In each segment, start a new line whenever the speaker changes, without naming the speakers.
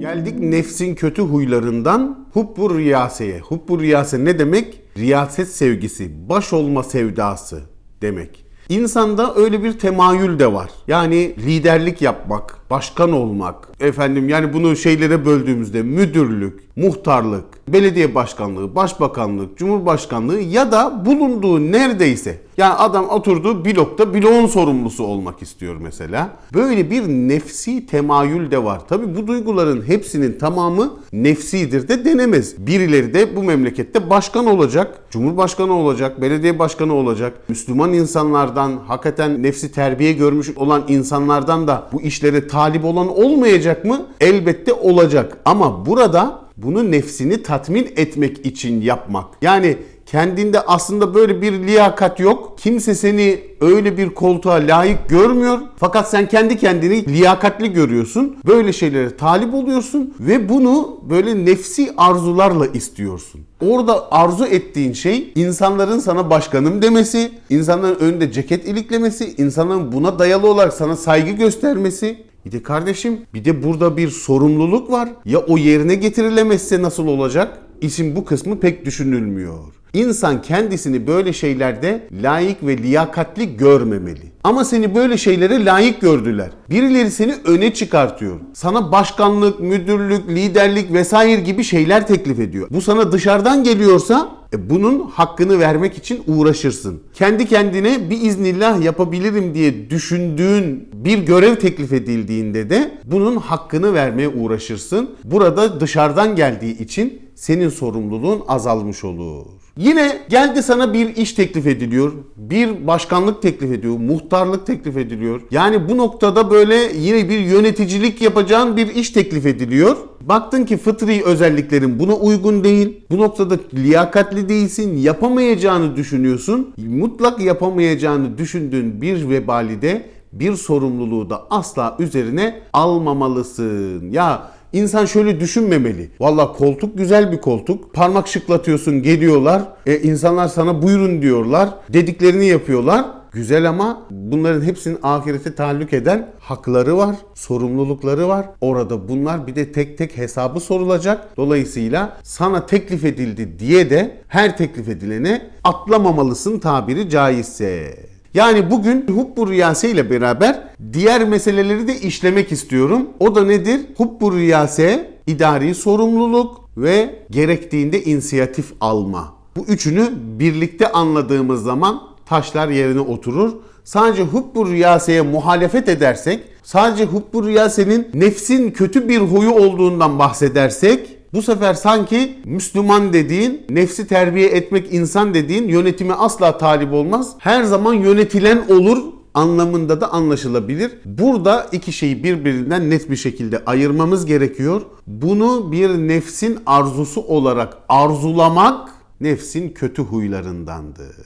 Geldik nefsin kötü huylarından hubbur riyaseye. Hubbur riyase ne demek? Riyaset sevgisi, baş olma sevdası demek. İnsanda öyle bir temayül de var. Yani liderlik yapmak, başkan olmak, efendim yani bunu şeylere böldüğümüzde müdürlük, muhtarlık, belediye başkanlığı, başbakanlık, cumhurbaşkanlığı ya da bulunduğu neredeyse yani adam oturduğu blokta bloğun sorumlusu olmak istiyor mesela. Böyle bir nefsi temayül de var. Tabi bu duyguların hepsinin tamamı nefsidir de denemez. Birileri de bu memlekette başkan olacak, cumhurbaşkanı olacak, belediye başkanı olacak. Müslüman insanlardan, hakikaten nefsi terbiye görmüş olan insanlardan da bu işlere talip olan olmayacak mı? Elbette olacak. Ama burada bunu nefsini tatmin etmek için yapmak. Yani kendinde aslında böyle bir liyakat yok. Kimse seni öyle bir koltuğa layık görmüyor. Fakat sen kendi kendini liyakatli görüyorsun. Böyle şeylere talip oluyorsun ve bunu böyle nefsi arzularla istiyorsun. Orada arzu ettiğin şey insanların sana başkanım demesi, insanların önünde ceket iliklemesi, insanların buna dayalı olarak sana saygı göstermesi. Bir de kardeşim bir de burada bir sorumluluk var. Ya o yerine getirilemezse nasıl olacak? İşin bu kısmı pek düşünülmüyor. İnsan kendisini böyle şeylerde layık ve liyakatli görmemeli. Ama seni böyle şeylere layık gördüler. Birileri seni öne çıkartıyor. Sana başkanlık, müdürlük, liderlik vesaire gibi şeyler teklif ediyor. Bu sana dışarıdan geliyorsa e, bunun hakkını vermek için uğraşırsın. Kendi kendine bir iznillah yapabilirim diye düşündüğün bir görev teklif edildiğinde de bunun hakkını vermeye uğraşırsın. Burada dışarıdan geldiği için senin sorumluluğun azalmış olur. Yine geldi sana bir iş teklif ediliyor. Bir başkanlık teklif ediyor. Muhtarlık teklif ediliyor. Yani bu noktada böyle yine bir yöneticilik yapacağın bir iş teklif ediliyor. Baktın ki fıtri özelliklerin buna uygun değil. Bu noktada liyakatli değilsin. Yapamayacağını düşünüyorsun. Mutlak yapamayacağını düşündüğün bir vebali de bir sorumluluğu da asla üzerine almamalısın. Ya İnsan şöyle düşünmemeli. Valla koltuk güzel bir koltuk. Parmak şıklatıyorsun geliyorlar. E, insanlar sana buyurun diyorlar. Dediklerini yapıyorlar. Güzel ama bunların hepsinin ahirete taalluk eden hakları var, sorumlulukları var. Orada bunlar bir de tek tek hesabı sorulacak. Dolayısıyla sana teklif edildi diye de her teklif edilene atlamamalısın tabiri caizse. Yani bugün hubbu riyase ile beraber diğer meseleleri de işlemek istiyorum. O da nedir? Hubbu riyase, idari sorumluluk ve gerektiğinde inisiyatif alma. Bu üçünü birlikte anladığımız zaman taşlar yerine oturur. Sadece hubbu riyaseye muhalefet edersek, sadece hubbu riyasenin nefsin kötü bir huyu olduğundan bahsedersek bu sefer sanki Müslüman dediğin, nefsi terbiye etmek insan dediğin yönetime asla talip olmaz. Her zaman yönetilen olur anlamında da anlaşılabilir. Burada iki şeyi birbirinden net bir şekilde ayırmamız gerekiyor. Bunu bir nefsin arzusu olarak arzulamak nefsin kötü huylarındandır.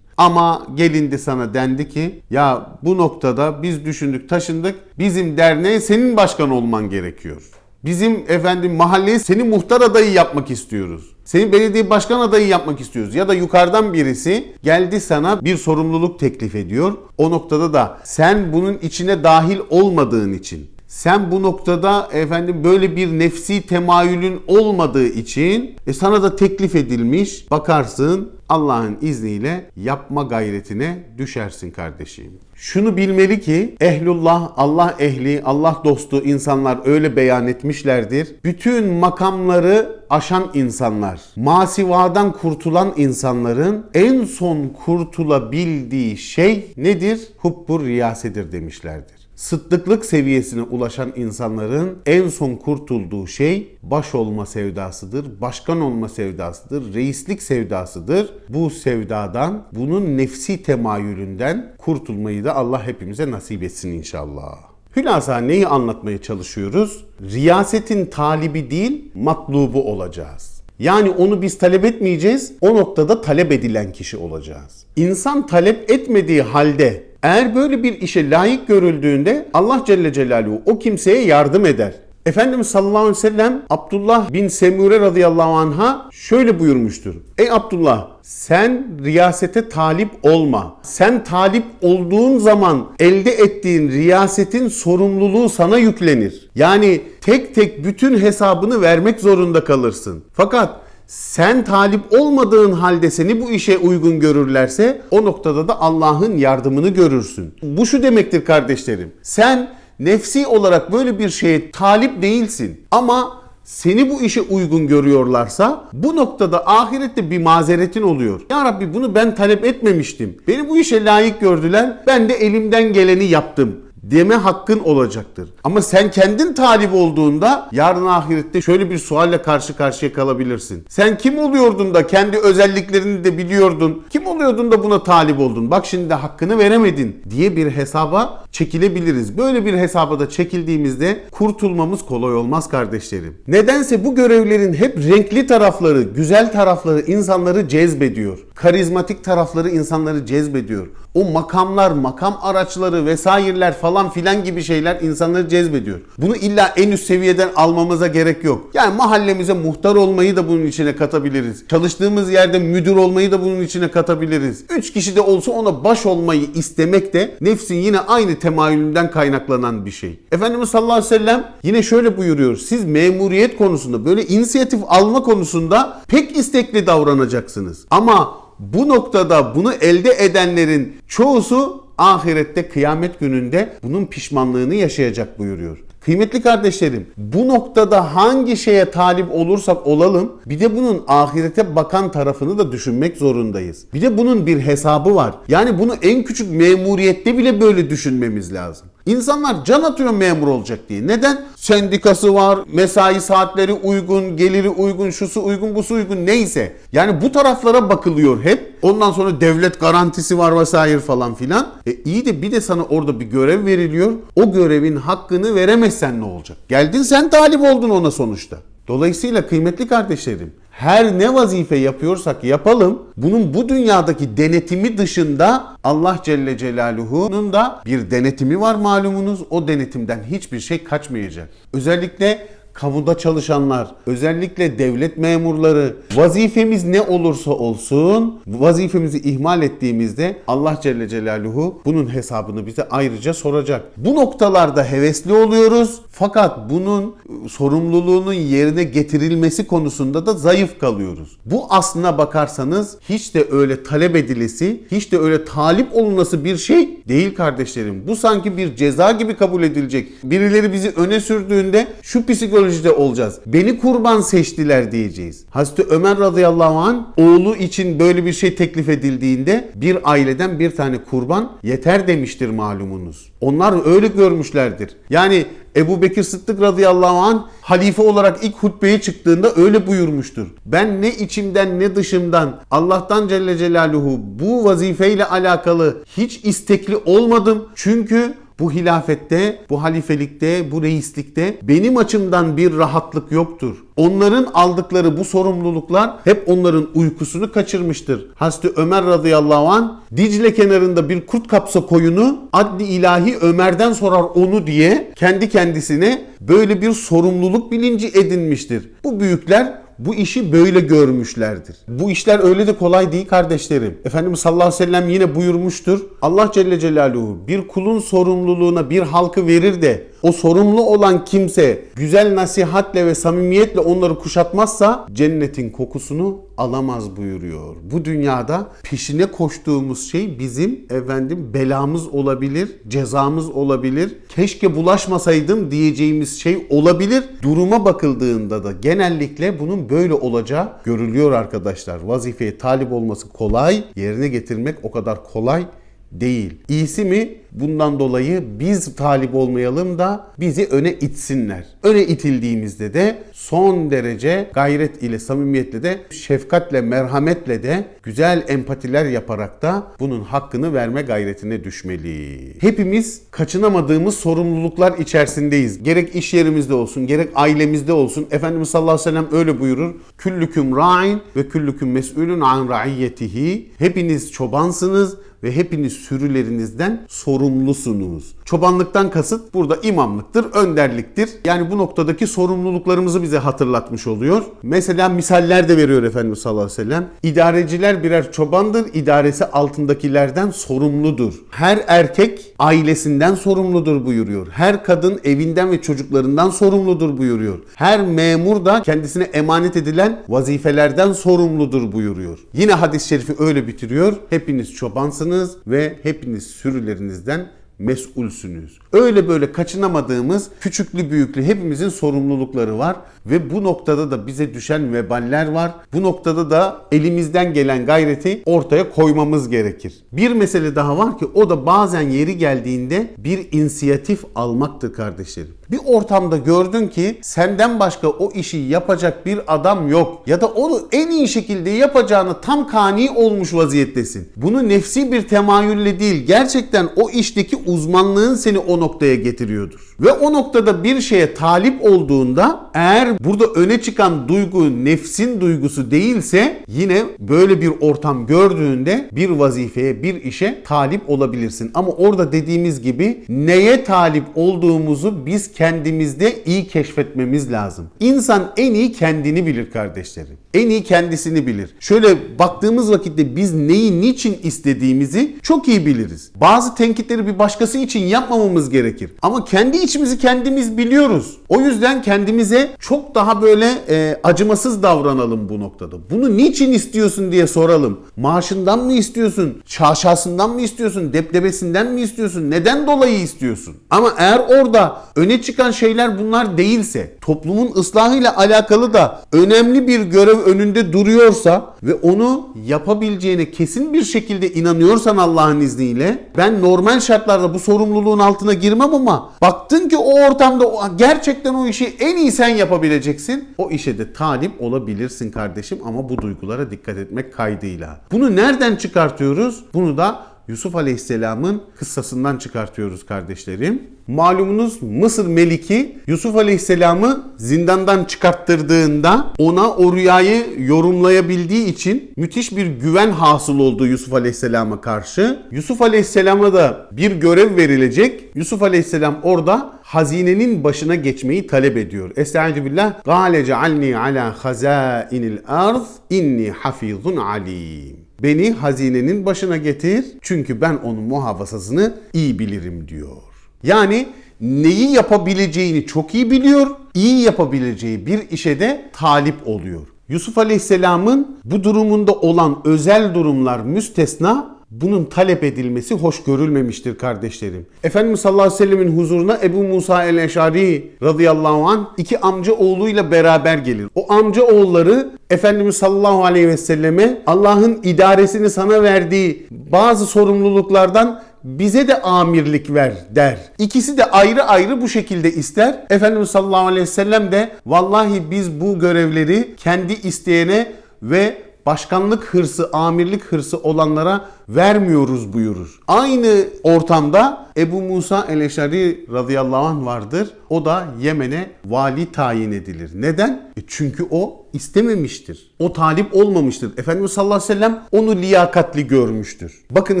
Ama gelindi sana dendi ki ya bu noktada biz düşündük taşındık bizim derneğe senin başkan olman gerekiyor. Bizim efendim mahalleye seni muhtar adayı yapmak istiyoruz. Seni belediye başkan adayı yapmak istiyoruz. Ya da yukarıdan birisi geldi sana bir sorumluluk teklif ediyor. O noktada da sen bunun içine dahil olmadığın için sen bu noktada efendim böyle bir nefsi temayülün olmadığı için e, sana da teklif edilmiş bakarsın Allah'ın izniyle yapma gayretine düşersin kardeşim. Şunu bilmeli ki ehlullah, Allah ehli, Allah dostu insanlar öyle beyan etmişlerdir. Bütün makamları aşan insanlar, masivadan kurtulan insanların en son kurtulabildiği şey nedir? Hubbur riyasedir demişlerdir. Sıddıklık seviyesine ulaşan insanların en son kurtulduğu şey baş olma sevdasıdır, başkan olma sevdasıdır, reislik sevdasıdır. Bu sevdadan, bunun nefsi temayülünden kurtulmayı da Allah hepimize nasip etsin inşallah. Hülasa neyi anlatmaya çalışıyoruz? Riyasetin talibi değil, matlubu olacağız. Yani onu biz talep etmeyeceğiz, o noktada talep edilen kişi olacağız. İnsan talep etmediği halde eğer böyle bir işe layık görüldüğünde Allah Celle Celaluhu o kimseye yardım eder. Efendimiz sallallahu aleyhi ve sellem Abdullah bin Semure radıyallahu anha şöyle buyurmuştur. Ey Abdullah sen riyasete talip olma. Sen talip olduğun zaman elde ettiğin riyasetin sorumluluğu sana yüklenir. Yani tek tek bütün hesabını vermek zorunda kalırsın. Fakat sen talip olmadığın halde seni bu işe uygun görürlerse o noktada da Allah'ın yardımını görürsün. Bu şu demektir kardeşlerim. Sen nefsi olarak böyle bir şeye talip değilsin ama seni bu işe uygun görüyorlarsa bu noktada ahirette bir mazeretin oluyor. Ya Rabbi bunu ben talep etmemiştim. Beni bu işe layık gördüler. Ben de elimden geleni yaptım deme hakkın olacaktır. Ama sen kendin talip olduğunda yarın ahirette şöyle bir sualle karşı karşıya kalabilirsin. Sen kim oluyordun da kendi özelliklerini de biliyordun? Kim oluyordun da buna talip oldun? Bak şimdi de hakkını veremedin diye bir hesaba çekilebiliriz. Böyle bir hesaba da çekildiğimizde kurtulmamız kolay olmaz kardeşlerim. Nedense bu görevlerin hep renkli tarafları, güzel tarafları insanları cezbediyor. Karizmatik tarafları insanları cezbediyor. O makamlar, makam araçları vesaireler falan filan gibi şeyler insanları cezbediyor. Bunu illa en üst seviyeden almamıza gerek yok. Yani mahallemize muhtar olmayı da bunun içine katabiliriz. Çalıştığımız yerde müdür olmayı da bunun içine katabiliriz. Üç kişi de olsa ona baş olmayı istemek de nefsin yine aynı temayülünden kaynaklanan bir şey. Efendimiz sallallahu aleyhi ve sellem yine şöyle buyuruyor. Siz memuriyet konusunda böyle inisiyatif alma konusunda pek istekli davranacaksınız. Ama bu noktada bunu elde edenlerin çoğusu ahirette kıyamet gününde bunun pişmanlığını yaşayacak buyuruyor. Kıymetli kardeşlerim bu noktada hangi şeye talip olursak olalım bir de bunun ahirete bakan tarafını da düşünmek zorundayız. Bir de bunun bir hesabı var. Yani bunu en küçük memuriyette bile böyle düşünmemiz lazım. İnsanlar can atıyor memur olacak diye. Neden? Sendikası var, mesai saatleri uygun, geliri uygun, şusu uygun, busu uygun neyse. Yani bu taraflara bakılıyor hep. Ondan sonra devlet garantisi var vesaire falan filan. E iyi de bir de sana orada bir görev veriliyor. O görevin hakkını veremezsen ne olacak? Geldin sen talip oldun ona sonuçta. Dolayısıyla kıymetli kardeşlerim her ne vazife yapıyorsak yapalım bunun bu dünyadaki denetimi dışında Allah Celle Celaluhu'nun da bir denetimi var malumunuz. O denetimden hiçbir şey kaçmayacak. Özellikle kamuda çalışanlar, özellikle devlet memurları vazifemiz ne olursa olsun vazifemizi ihmal ettiğimizde Allah Celle Celaluhu bunun hesabını bize ayrıca soracak. Bu noktalarda hevesli oluyoruz fakat bunun sorumluluğunun yerine getirilmesi konusunda da zayıf kalıyoruz. Bu aslına bakarsanız hiç de öyle talep edilesi, hiç de öyle talip olunası bir şey değil kardeşlerim. Bu sanki bir ceza gibi kabul edilecek. Birileri bizi öne sürdüğünde şu psikolojide olacağız. Beni kurban seçtiler diyeceğiz. Hazreti Ömer radıyallahu an oğlu için böyle bir şey teklif edildiğinde bir aileden bir tane kurban yeter demiştir malumunuz. Onlar öyle görmüşlerdir. Yani Ebu Bekir Sıddık radıyallahu an halife olarak ilk hutbeye çıktığında öyle buyurmuştur. Ben ne içimden ne dışımdan Allah'tan Celle Celaluhu bu vazifeyle alakalı hiç istekli olmadım. Çünkü bu hilafette, bu halifelikte, bu reislikte benim açımdan bir rahatlık yoktur. Onların aldıkları bu sorumluluklar hep onların uykusunu kaçırmıştır. Hazreti Ömer radıyallahu an Dicle kenarında bir kurt kapsa koyunu adli ilahi Ömer'den sorar onu diye kendi kendisine böyle bir sorumluluk bilinci edinmiştir. Bu büyükler bu işi böyle görmüşlerdir. Bu işler öyle de kolay değil kardeşlerim. Efendimiz sallallahu aleyhi ve sellem yine buyurmuştur. Allah Celle Celaluhu bir kulun sorumluluğuna bir halkı verir de o sorumlu olan kimse güzel nasihatle ve samimiyetle onları kuşatmazsa cennetin kokusunu alamaz buyuruyor. Bu dünyada peşine koştuğumuz şey bizim efendim belamız olabilir, cezamız olabilir. Keşke bulaşmasaydım diyeceğimiz şey olabilir. Duruma bakıldığında da genellikle bunun böyle olacağı görülüyor arkadaşlar. Vazifeye talip olması kolay, yerine getirmek o kadar kolay değil. İyisi mi? Bundan dolayı biz talip olmayalım da bizi öne itsinler. Öne itildiğimizde de son derece gayret ile, samimiyetle de, şefkatle, merhametle de güzel empatiler yaparak da bunun hakkını verme gayretine düşmeli. Hepimiz kaçınamadığımız sorumluluklar içerisindeyiz. Gerek iş yerimizde olsun, gerek ailemizde olsun. Efendimiz sallallahu aleyhi ve sellem öyle buyurur. Küllüküm ra'in ve küllüküm mes'ulun an ra'iyyetihi. Hepiniz çobansınız ve hepiniz sürülerinizden sorumlusunuz. Çobanlıktan kasıt burada imamlıktır, önderliktir. Yani bu noktadaki sorumluluklarımızı bize hatırlatmış oluyor. Mesela misaller de veriyor Efendimiz sallallahu aleyhi ve sellem. İdareciler birer çobandır, idaresi altındakilerden sorumludur. Her erkek ailesinden sorumludur buyuruyor. Her kadın evinden ve çocuklarından sorumludur buyuruyor. Her memur da kendisine emanet edilen vazifelerden sorumludur buyuruyor. Yine hadis-i şerifi öyle bitiriyor. Hepiniz çobansınız ve hepiniz sürülerinizden mesulsünüz. Öyle böyle kaçınamadığımız küçüklü büyüklü hepimizin sorumlulukları var ve bu noktada da bize düşen veballer var. Bu noktada da elimizden gelen gayreti ortaya koymamız gerekir. Bir mesele daha var ki o da bazen yeri geldiğinde bir inisiyatif almaktır kardeşlerim. Bir ortamda gördün ki senden başka o işi yapacak bir adam yok ya da onu en iyi şekilde yapacağını tam kani olmuş vaziyettesin. Bunu nefsi bir temayülle değil gerçekten o işteki uzmanlığın seni o noktaya getiriyordur. Ve o noktada bir şeye talip olduğunda eğer burada öne çıkan duygu nefsin duygusu değilse yine böyle bir ortam gördüğünde bir vazifeye bir işe talip olabilirsin. Ama orada dediğimiz gibi neye talip olduğumuzu biz kendimizde iyi keşfetmemiz lazım. İnsan en iyi kendini bilir kardeşlerim. En iyi kendisini bilir. Şöyle baktığımız vakitte biz neyi niçin istediğimizi çok iyi biliriz. Bazı tenkitleri bir başkası için yapmamamız gerekir. Ama kendi içimizi kendimiz biliyoruz. O yüzden kendimize çok daha böyle e, acımasız davranalım bu noktada. Bunu niçin istiyorsun diye soralım. Maaşından mı istiyorsun? Şaşasından mı istiyorsun? Depdebesinden mi istiyorsun? Neden dolayı istiyorsun? Ama eğer orada öne çıkan şeyler bunlar değilse, toplumun ıslahıyla alakalı da önemli bir görev önünde duruyorsa ve onu yapabileceğine kesin bir şekilde inanıyorsan Allah'ın izniyle ben normal şartlarda bu sorumluluğun altına girmem ama baktın ki o ortamda gerçekten o işi en iyi sen yapabileceksin. O işe de talip olabilirsin kardeşim ama bu duygulara dikkat etmek kaydıyla. Bunu nereden çıkartıyoruz? Bunu da Yusuf Aleyhisselam'ın kıssasından çıkartıyoruz kardeşlerim. Malumunuz Mısır Meliki Yusuf Aleyhisselam'ı zindandan çıkarttırdığında ona o rüyayı yorumlayabildiği için müthiş bir güven hasıl oldu Yusuf Aleyhisselam'a karşı. Yusuf Aleyhisselam'a da bir görev verilecek. Yusuf Aleyhisselam orada hazinenin başına geçmeyi talep ediyor. Estaizu billah. Gale cealni ala hazainil arz inni hafizun alim. Beni hazinenin başına getir çünkü ben onun muhafazasını iyi bilirim diyor. Yani neyi yapabileceğini çok iyi biliyor, iyi yapabileceği bir işe de talip oluyor. Yusuf Aleyhisselam'ın bu durumunda olan özel durumlar müstesna bunun talep edilmesi hoş görülmemiştir kardeşlerim. Efendimiz sallallahu aleyhi ve sellemin huzuruna Ebu Musa el-Eşari radıyallahu an iki amca oğluyla beraber gelir. O amca oğulları Efendimiz sallallahu aleyhi ve selleme Allah'ın idaresini sana verdiği bazı sorumluluklardan bize de amirlik ver der. İkisi de ayrı ayrı bu şekilde ister. Efendimiz sallallahu aleyhi ve sellem de vallahi biz bu görevleri kendi isteyene ve başkanlık hırsı, amirlik hırsı olanlara vermiyoruz buyurur. Aynı ortamda Ebu Musa el-Eşari radıyallahu anh vardır. O da Yemen'e vali tayin edilir. Neden? E çünkü o istememiştir. O talip olmamıştır. Efendimiz sallallahu aleyhi ve sellem onu liyakatli görmüştür. Bakın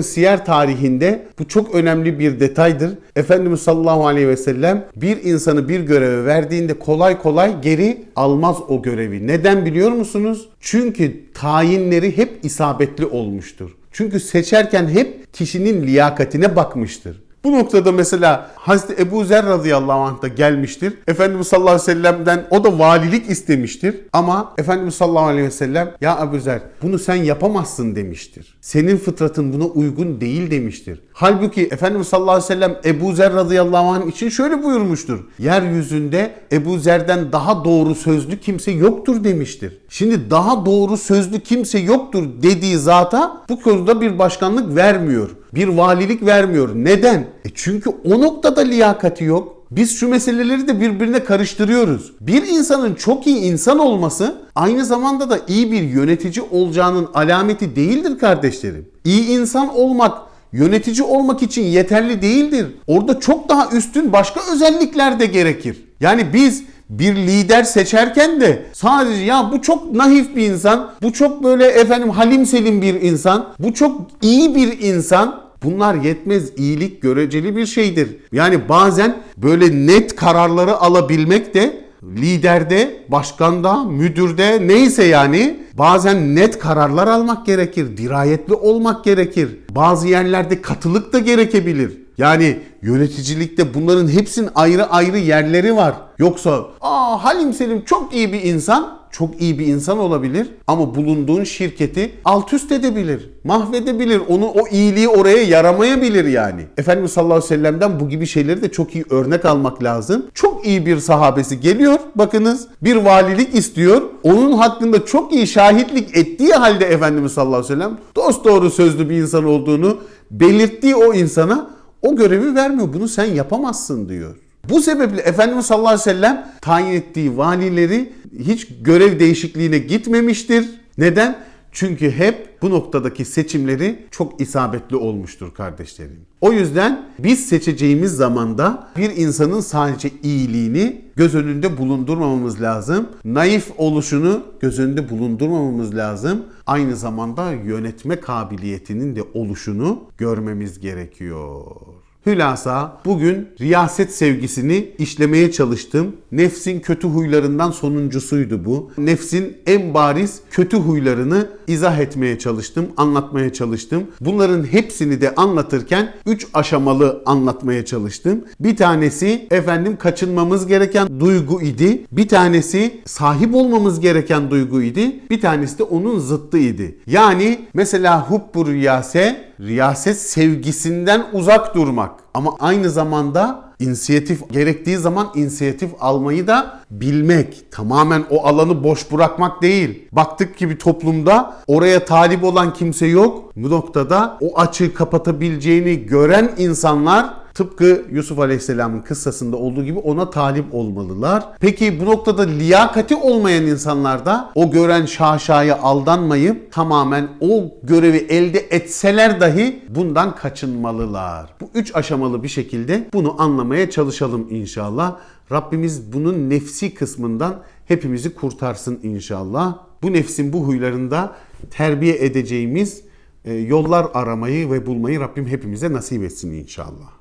siyer tarihinde bu çok önemli bir detaydır. Efendimiz sallallahu aleyhi ve sellem bir insanı bir göreve verdiğinde kolay kolay geri almaz o görevi. Neden biliyor musunuz? Çünkü tayinleri hep isabetli olmuştur. Çünkü seçerken hep kişinin liyakatine bakmıştır. Bu noktada mesela Hazreti Ebu Zer radıyallahu anh da gelmiştir. Efendimiz sallallahu aleyhi ve sellem'den o da valilik istemiştir. Ama Efendimiz sallallahu aleyhi ve sellem ya Ebu Zer bunu sen yapamazsın demiştir. Senin fıtratın buna uygun değil demiştir. Halbuki Efendimiz sallallahu aleyhi ve sellem Ebu Zer radıyallahu anh için şöyle buyurmuştur. Yeryüzünde Ebu Zer'den daha doğru sözlü kimse yoktur demiştir. Şimdi daha doğru sözlü kimse yoktur dediği zata bu konuda bir başkanlık vermiyor. Bir valilik vermiyor. Neden? E çünkü o noktada liyakati yok. Biz şu meseleleri de birbirine karıştırıyoruz. Bir insanın çok iyi insan olması aynı zamanda da iyi bir yönetici olacağının alameti değildir kardeşlerim. İyi insan olmak yönetici olmak için yeterli değildir. Orada çok daha üstün başka özellikler de gerekir. Yani biz bir lider seçerken de sadece ya bu çok naif bir insan, bu çok böyle efendim halim selim bir insan, bu çok iyi bir insan. Bunlar yetmez. İyilik göreceli bir şeydir. Yani bazen böyle net kararları alabilmek de liderde, başkanda, müdürde neyse yani bazen net kararlar almak gerekir. Dirayetli olmak gerekir. Bazı yerlerde katılık da gerekebilir. Yani yöneticilikte bunların hepsinin ayrı ayrı yerleri var. Yoksa aa Halim Selim çok iyi bir insan, çok iyi bir insan olabilir ama bulunduğun şirketi alt üst edebilir, mahvedebilir. Onu o iyiliği oraya yaramayabilir yani. Efendimiz sallallahu aleyhi ve sellem'den bu gibi şeyleri de çok iyi örnek almak lazım. Çok iyi bir sahabesi geliyor. Bakınız bir valilik istiyor. Onun hakkında çok iyi şahitlik ettiği halde Efendimiz sallallahu aleyhi ve sellem dost doğru sözlü bir insan olduğunu belirttiği o insana o görevi vermiyor. Bunu sen yapamazsın diyor. Bu sebeple Efendimiz sallallahu aleyhi ve sellem tayin ettiği valileri hiç görev değişikliğine gitmemiştir. Neden? Çünkü hep bu noktadaki seçimleri çok isabetli olmuştur kardeşlerim. O yüzden biz seçeceğimiz zamanda bir insanın sadece iyiliğini göz önünde bulundurmamamız lazım. Naif oluşunu göz önünde bulundurmamamız lazım. Aynı zamanda yönetme kabiliyetinin de oluşunu görmemiz gerekiyor. Hülasa bugün riyaset sevgisini işlemeye çalıştım. Nefsin kötü huylarından sonuncusuydu bu. Nefsin en bariz kötü huylarını izah etmeye çalıştım, anlatmaya çalıştım. Bunların hepsini de anlatırken 3 aşamalı anlatmaya çalıştım. Bir tanesi efendim kaçınmamız gereken duygu idi. Bir tanesi sahip olmamız gereken duygu idi. Bir tanesi de onun zıttı idi. Yani mesela hubbu riyase riyaset sevgisinden uzak durmak. Ama aynı zamanda inisiyatif gerektiği zaman inisiyatif almayı da bilmek. Tamamen o alanı boş bırakmak değil. Baktık ki bir toplumda oraya talip olan kimse yok. Bu noktada o açığı kapatabileceğini gören insanlar Tıpkı Yusuf Aleyhisselam'ın kıssasında olduğu gibi ona talip olmalılar. Peki bu noktada liyakati olmayan insanlar da o gören şaşaya aldanmayıp tamamen o görevi elde etseler dahi bundan kaçınmalılar. Bu üç aşamalı bir şekilde bunu anlamaya çalışalım inşallah. Rabbimiz bunun nefsi kısmından hepimizi kurtarsın inşallah. Bu nefsin bu huylarında terbiye edeceğimiz e, yollar aramayı ve bulmayı Rabbim hepimize nasip etsin inşallah.